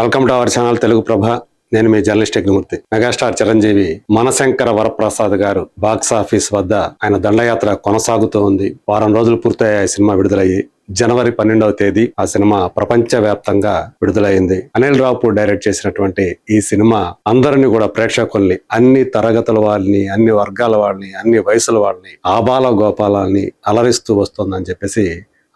Welcome to our channel Telugu Prabha. నేను మీ journalist Yagnamurthy. Megastar Chiranjeevi Manashankara Varaprasad గారు బాక్స్ ఆఫీస్ వద్ద ఆయన దండయాత్ర కొనసాగుతూ ఉంది. వారం రోజులు పూర్తయ్యాయి సినిమా విడుదలయ్యి. జనవరి పన్నెండవ తేదీ ఆ సినిమా ప్రపంచవ్యాప్తంగా విడుదలైంది అనిల్ రావుపూర్ డైరెక్ట్ చేసినటువంటి ఈ సినిమా అందరిని కూడా ప్రేక్షకుల్ని అన్ని తరగతుల వాళ్ళని అన్ని వర్గాల వాళ్ళని అన్ని వయసుల వాళ్ళని ఆబాల గోపాలని అలరిస్తూ వస్తుందని చెప్పేసి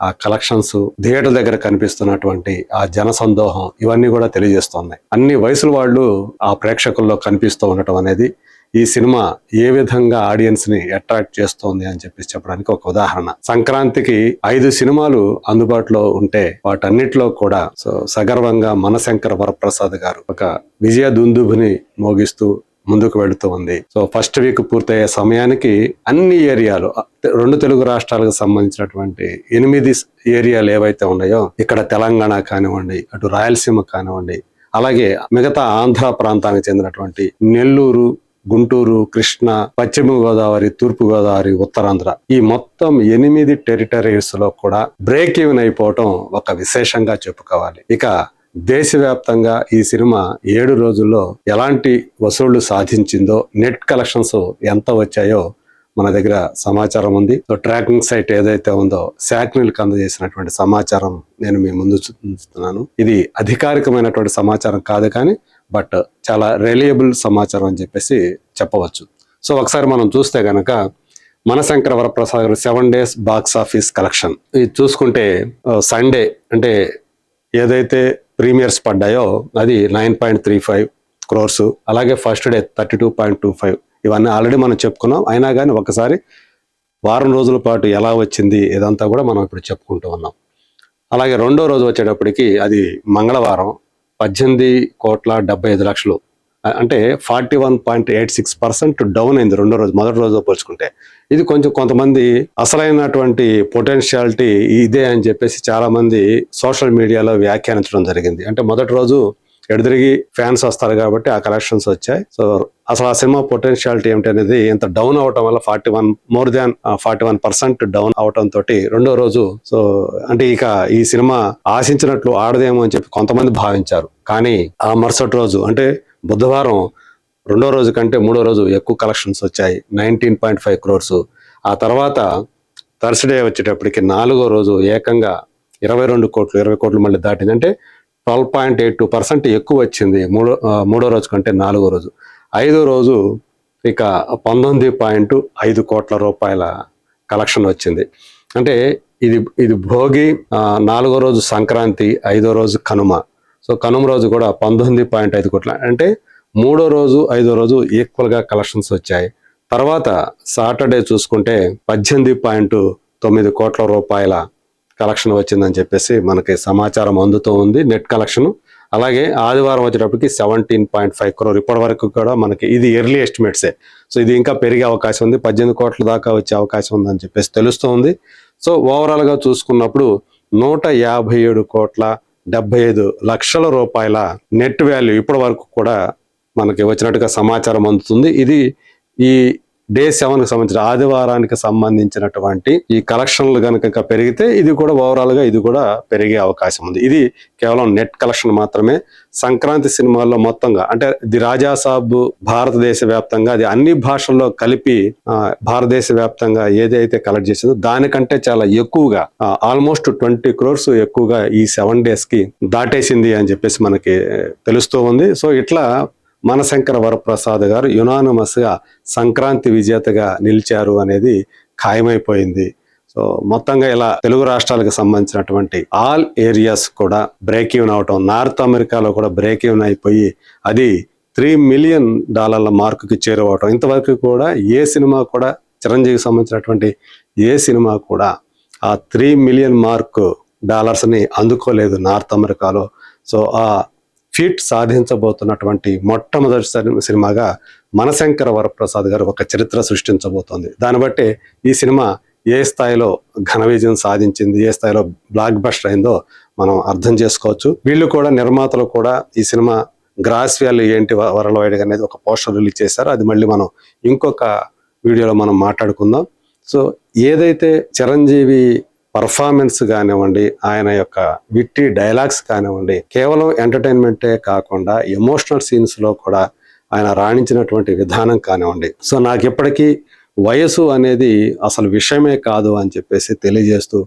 ఆ కలెక్షన్స్ థియేటర్ దగ్గర కనిపిస్తున్నటువంటి ఆ జన సందోహం ఇవన్నీ కూడా తెలియజేస్తున్నాయి అన్ని వయసుల వాళ్ళు ఆ ప్రేక్షకుల్లో కనిపిస్తూ ఉండటం అనేది ఈ సినిమా ఏ విధంగా ఆడియన్స్ని అట్రాక్ట్ చేస్తోంది అని చెప్పేసి చెప్పడానికి ఒక ఉదాహరణ. సంక్రాంతికి ఐదు సినిమాలు అందుబాటులో ఉంటే వాటన్నిటిలో కూడా సో సగర్వంగా మనశంకర వరప్రసాద్ గారు ఒక విజయ దుందుభుని మోగిస్తూ ముందుకు వెళుతూ ఉంది. సో ఫస్ట్ వీక్ పూర్తయ్యే సమయానికి అన్ని ఏరియాలు రెండు తెలుగు రాష్ట్రాలకు సంబంధించినటువంటి ఎనిమిది ఏరియాలు ఏవైతే ఉన్నాయో ఇక్కడ తెలంగాణ కానివ్వండి అటు రాయలసీమ కానివ్వండి అలాగే మిగతా ఆంధ్ర ప్రాంతానికి చెందినటువంటి నెల్లూరు గుంటూరు కృష్ణ పశ్చిమ గోదావరి తూర్పు గోదావరి ఉత్తరాంధ్ర ఈ మొత్తం ఎనిమిది టెరిటరీస్లో కూడా బ్రేక్ ఈవెన్ అయిపోవటం ఒక విశేషంగా చెప్పుకోవాలి. ఇక దేశవ్యాప్తంగా ఈ సినిమా ఏడు రోజుల్లో ఎలాంటి వసూళ్ళు సాధించిందో నెట్ కలెక్షన్స్ ఎంత వచ్చాయో మన దగ్గర సమాచారం ఉంది. సో ట్రాకింగ్ సైట్ ఏదైతే ఉందో శాక్నిల్కి అందజేసినటువంటి సమాచారం నేను మీ ముందు చూస్తున్నాను ఇది అధికారికమైనటువంటి సమాచారం కాదు కానీ బట్ చాలా రిలయబుల్ సమాచారం అని చెప్పేసి చెప్పవచ్చు. సో ఒకసారి మనం చూస్తే గనక Manashankara Varaprasad garu seven days box office collection. ఇది చూసుకుంటే సండే అంటే ఏదైతే ప్రీమియర్స్ పడ్డాయో అది nine point three five crores అలాగే first day thirty two point two five. ఇవన్నీ ఆల్రెడీ మనం చెప్పుకున్నాం. అయినా కానీ ఒకసారి వారం రోజుల పాటు ఎలా వచ్చింది ఇదంతా కూడా మనం ఇప్పుడు చెప్పుకుంటూ ఉన్నాం. అలాగే రెండో రోజు వచ్చేటప్పటికి అది మంగళవారం పద్దెనిమిది కోట్ల డెబ్బై ఐదు లక్షలు అంటే forty one point eight six percent down అయింది రెండో రోజు మొదటి రోజు పోల్చుకుంటే. ఇది కొంచెం కొంతమంది అసలైనటువంటి పొటెన్షియాలిటీ ఇదే అని చెప్పేసి చాలామంది సోషల్ మీడియాలో వ్యాఖ్యానించడం జరిగింది. అంటే మొదటి రోజు ఎడదిరిగి ఫ్యాన్స్ వస్తారు కాబట్టి ఆ కలెక్షన్స్ వచ్చాయి. సో అసలు ఆ సినిమా పొటెన్షియాలిటీ ఏమిటి అనేది ఇంత డౌన్ అవటం వల్ల forty one more than forty one percent down అవటం తోటి రెండో రోజు సో అంటే ఇక ఈ సినిమా ఆశించినట్లు ఆడదేమో అని చెప్పి కొంతమంది భావించారు. కానీ ఆ మరుసటి రోజు అంటే బుధవారం రెండో రోజు కంటే మూడో రోజు ఎక్కువ కలెక్షన్స్ వచ్చాయి. నైన్టీన్ పాయింట్ ఫైవ్ క్రోర్స్ ఆ తర్వాత థర్స్డే వచ్చేటప్పటికి నాలుగో రోజు ఏకంగా ఇరవై రెండు కోట్లు ఇరవై కోట్లు మళ్ళీ దాటింది. అంటే twelve point eight two percent ఎక్కువ వచ్చింది మూడో మూడో రోజు కంటే నాలుగో రోజు. ఐదో రోజు ఇక పంతొమ్మిది పాయింట్ ఐదు కోట్ల రూపాయల కలెక్షన్ వచ్చింది. అంటే ఇది ఇది భోగి నాలుగో రోజు సంక్రాంతి ఐదో రోజు కనుమ. సో కనుమ రోజు కూడా పంతొమ్మిది పాయింట్ ఐదు కోట్ల. అంటే మూడో రోజు ఐదో రోజు ఈక్వల్గా కలెక్షన్స్ వచ్చాయి. తర్వాత సాటర్డే చూసుకుంటే పద్దెనిమిది పాయింట్ తొమ్మిది కోట్ల రూపాయల కలెక్షన్ వచ్చిందని చెప్పేసి మనకి సమాచారం అందుతూ ఉంది నెట్ కలెక్షన్ అలాగే ఆదివారం వచ్చేటప్పటికి సెవెంటీన్ పాయింట్ ఫైవ్ క్రోర్ ఇప్పటి వరకు కూడా మనకి ఇది ఎర్లీ ఎస్టిమేట్సే సో ఇది ఇంకా పెరిగే అవకాశం ఉంది పద్దెనిమిది కోట్ల దాకా వచ్చే అవకాశం ఉందని చెప్పేసి తెలుస్తూ ఉంది. సో ఓవరాల్గా చూసుకున్నప్పుడు నూట యాభై ఏడు కోట్ల డెబ్బై ఐదు లక్షల రూపాయల నెట్ వాల్యూ ఇప్పటి వరకు కూడా మనకి వచ్చినట్టుగా సమాచారం అందుతుంది. ఇది ఈ డే సెవెన్కి సంబంధించిన ఆదివారానికి సంబంధించినటువంటి ఈ కలెక్షన్లు కనుక పెరిగితే ఇది కూడా ఓవరాల్గా ఇది కూడా పెరిగే అవకాశం ఉంది. ఇది కేవలం నెట్ కలెక్షన్ మాత్రమే. సంక్రాంతి సినిమాల్లో మొత్తంగా అంటే ది రాజా సాబ్ భారతదేశ వ్యాప్తంగా అది అన్ని భాషల్లో కలిపి భారతదేశ వ్యాప్తంగా ఏదైతే కలెక్ట్ చేసిందో దానికంటే చాలా ఎక్కువగా ఆల్మోస్ట్ ట్వంటీ క్రోర్స్ ఎక్కువగా ఈ సెవెన్ డేస్కి దాటేసింది అని చెప్పేసి మనకి తెలుస్తూ ఉంది. సో ఇట్లా మనశంకర వరప్రసాద్ గారు యునానమస్గా సంక్రాంతి విజేతగా నిలిచారు అనేది ఖాయమైపోయింది. సో మొత్తంగా ఇలా తెలుగు రాష్ట్రాలకు సంబంధించినటువంటి ఆల్ ఏరియాస్ కూడా బ్రేక్ ఈవెన్ అవటం నార్త్ అమెరికాలో కూడా బ్రేక్ ఈవెన్ అయిపోయి అది త్రీ మిలియన్ డాలర్ల మార్కుకి చేరువవటం. ఇంతవరకు కూడా ఏ సినిమా కూడా చిరంజీవికి సంబంధించినటువంటి ఏ సినిమా కూడా ఆ త్రీ మిలియన్ మార్క్ డాలర్స్ని అందుకోలేదు నార్త్ అమెరికాలో. సో ఆ ఫీట్ సాధించబోతున్నటువంటి మొట్టమొదటి సినిమాగా మనశంకర వరప్రసాద్ గారు ఒక చరిత్ర సృష్టించబోతోంది. దాన్ని బట్టి ఈ సినిమా ఏ స్థాయిలో ఘన విజయం సాధించింది ఏ స్థాయిలో బ్లాక్ బస్టర్ అయిందో మనం అర్థం చేసుకోవచ్చు. వీళ్ళు కూడా నిర్మాతలు కూడా ఈ సినిమా గ్రాస్ వ్యాల్యూ ఏంటి వరల్డ్ వైడ్ అనేది ఒక పోస్టర్ రిలీజ్ చేశారు. అది మళ్ళీ మనం ఇంకొక వీడియోలో మనం మాట్లాడుకుందాం. సో ఏదైతే చిరంజీవి పర్ఫార్మెన్స్ కానివ్వండి ఆయన యొక్క విట్టి డైలాగ్స్ కానివ్వండి కేవలం ఎంటర్టైన్మెంటే కాకుండా ఎమోషనల్ సీన్స్లో కూడా ఆయన రాణించినటువంటి విధానం కానివ్వండి. సో నాకు ఇప్పటికీ వయసు అనేది అసలు విషయమే కాదు అని చెప్పేసి తెలియజేస్తూ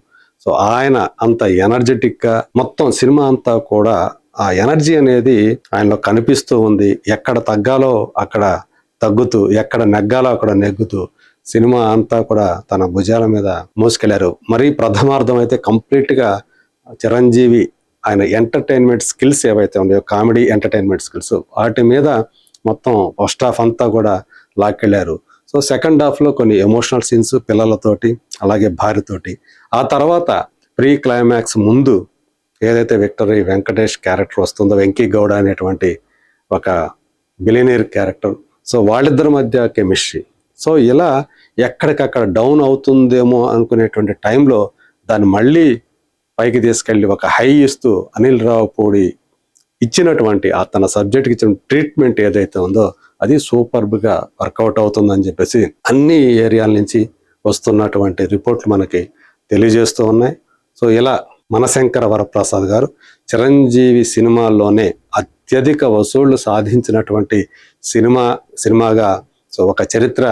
సో ఆయన అంత ఎనర్జెటిక్గా మొత్తం సినిమా అంతా కూడా ఆ ఎనర్జీ అనేది ఆయనలో కనిపిస్తూ ఉంది. ఎక్కడ తగ్గాలో అక్కడ తగ్గుతూ ఎక్కడ నెగ్గాలో అక్కడ నెగ్గుతూ సినిమా అంతా కూడా తన భుజాల మీద మోసుకెళ్ళారు. మరి ప్రథమార్థం అయితే కంప్లీట్గా చిరంజీవి ఆయన ఎంటర్టైన్మెంట్ స్కిల్స్ ఏవైతే ఉన్నాయో కామెడీ ఎంటర్టైన్మెంట్ స్కిల్స్ వాటి మీద మొత్తం ఫస్ట్ హాఫ్ అంతా కూడా లాక్కెళ్ళారు సో సెకండ్ హాఫ్లో కొన్ని ఎమోషనల్ సీన్స్ పిల్లలతోటి అలాగే భార్యతోటి. ఆ తర్వాత ప్రీ క్లైమాక్స్ ముందు ఏదైతే విక్టరీ వెంకటేష్ క్యారెక్టర్ వస్తుందో వెంకీ గౌడ అనేటువంటి ఒక బిలినీర్ క్యారెక్టర్. సో వాళ్ళిద్దరి మధ్య కెమిస్ట్రీ. సో ఇలా ఎక్కడికక్కడ డౌన్ అవుతుందేమో అనుకునేటువంటి టైంలో దాన్ని మళ్ళీ పైకి తీసుకెళ్ళి ఒక హై ఇస్తూ అనిల్ రావుపూడి ఇచ్చినటువంటి ఆ తన సబ్జెక్ట్కి ఇచ్చిన ట్రీట్మెంట్ ఏదైతే ఉందో అది సూపర్బ్గా వర్కౌట్ అవుతుందని చెప్పేసి అన్ని ఏరియాల నుంచి వస్తున్నటువంటి రిపోర్ట్లు మనకి తెలియజేస్తూ ఉన్నాయి. సో ఇలా మనశంకర వరప్రసాద్ గారు చిరంజీవి సినిమాల్లోనే అత్యధిక వసూళ్ళు సాధించినటువంటి సినిమా సినిమాగా సో ఒక చరిత్ర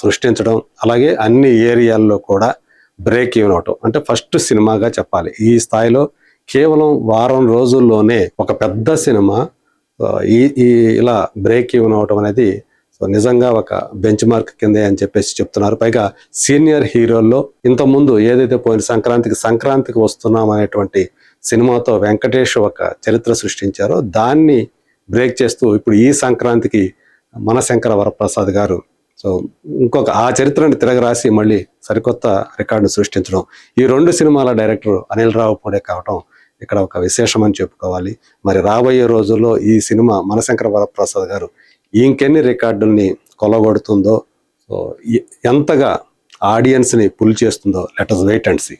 సృష్టించడం అలాగే అన్ని ఏరియాల్లో కూడా బ్రేక్ ఈవెన్ అవటం. అంటే ఫస్ట్ సినిమాగా చెప్పాలి. ఈ స్థాయిలో కేవలం వారం రోజుల్లోనే ఒక పెద్ద సినిమా ఈ ఈ ఇలా బ్రేక్ ఈవెన్ అవటం అనేది సో నిజంగా ఒక బెంచ్ మార్క్ కిందే అని చెప్పేసి చెప్తున్నారు. పైగా సీనియర్ హీరోల్లో ఇంతకుముందు ఏదైతే పోయిన సంక్రాంతికి సంక్రాంతికి వస్తున్నాం అనేటువంటి సినిమాతో వెంకటేష్ ఒక చరిత్ర సృష్టించారో దాన్ని బ్రేక్ చేస్తూ ఇప్పుడు ఈ సంక్రాంతికి మనశంకర వరప్రసాద్ గారు. సో ఇంకొక ఆ చరిత్రను తిరగరాసి మళ్ళీ సరికొత్త రికార్డును సృష్టించడం. ఈ రెండు సినిమాల డైరెక్టర్ అనిల్ రావు పూడే కావటం ఇక్కడ ఒక విశేషం అని చెప్పుకోవాలి. మరి రాబోయే రోజుల్లో ఈ సినిమా మనశంకర వరప్రసాద్ గారు ఇంకెన్ని రికార్డుల్ని కొలగొడుతుందో సో ఎంతగా ఆడియన్స్ని పుల్ చేస్తుందో let us wait and see